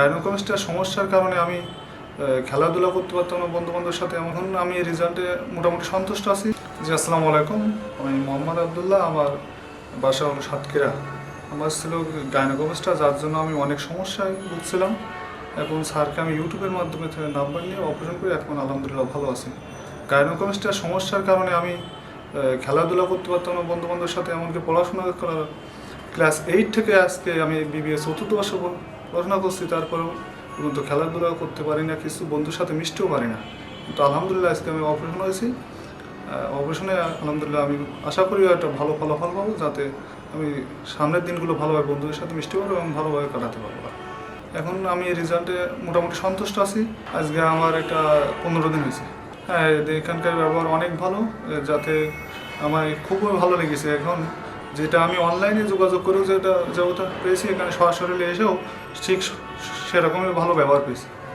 গাইনোকমিস্টের সমস্যার কারণে আমি খেলাধুলা করতে পারতাম না বন্ধু বান্ধবের সাথে। এখন আমি রেজাল্টে মোটামুটি সন্তুষ্ট আছি। জি, আসসালামু আলাইকুম। আমি মোহাম্মদ আবদুল্লাহ, আমার বাসা হলো সাতক্ষীরা। আমার ছিল গাইনোকমিস্টটা যার জন্য আমি অনেক সমস্যায় ভুগছিলাম। এখন স্যারকে আমি ইউটিউবের মাধ্যমে থেকে নাম্বার নিয়ে অপারেশন করে এখন আলহামদুলিল্লাহ ভালো আছি। গাইনোকমিস্টের সমস্যার কারণে আমি খেলাধুলা করতে পারতাম না বন্ধু বান্ধবের সাথে, এমনকি পড়াশোনা করার ক্লাস এইট থেকে আজকে আমি বিবিএ চতুর্থ বর্ষ পড়াশোনা করছি, তারপরেও পর্যন্ত খেলাধুলা করতে পারি না, কিছু বন্ধুর সাথে মিশতেও পারি না। কিন্তু আলহামদুলিল্লাহ আজকে আমি অপারেশন হয়েছি। অপারেশনে আলহামদুলিল্লাহ আমি আশা করি একটা ভালো ফলাফল পাবো, যাতে আমি সামনের দিনগুলো ভালোভাবে বন্ধুদের সাথে মিশতে পারব এবং ভালোভাবে কাটাতে পারব। এখন আমি রেজাল্টে মোটামুটি সন্তুষ্ট আছি। আজকে আমার একটা পনেরো দিন হয়েছে। হ্যাঁ এখানকার ব্যবহার অনেক ভালো যাতে আমার খুবই ভালো লেগেছে। এখন যেটা আমি অনলাইনে যোগাযোগ করেও যেটা যেটা পেয়েছি, এখানে সরাসরি এসেও ঠিক সেরকমই ভালো ব্যবহার পেয়েছি।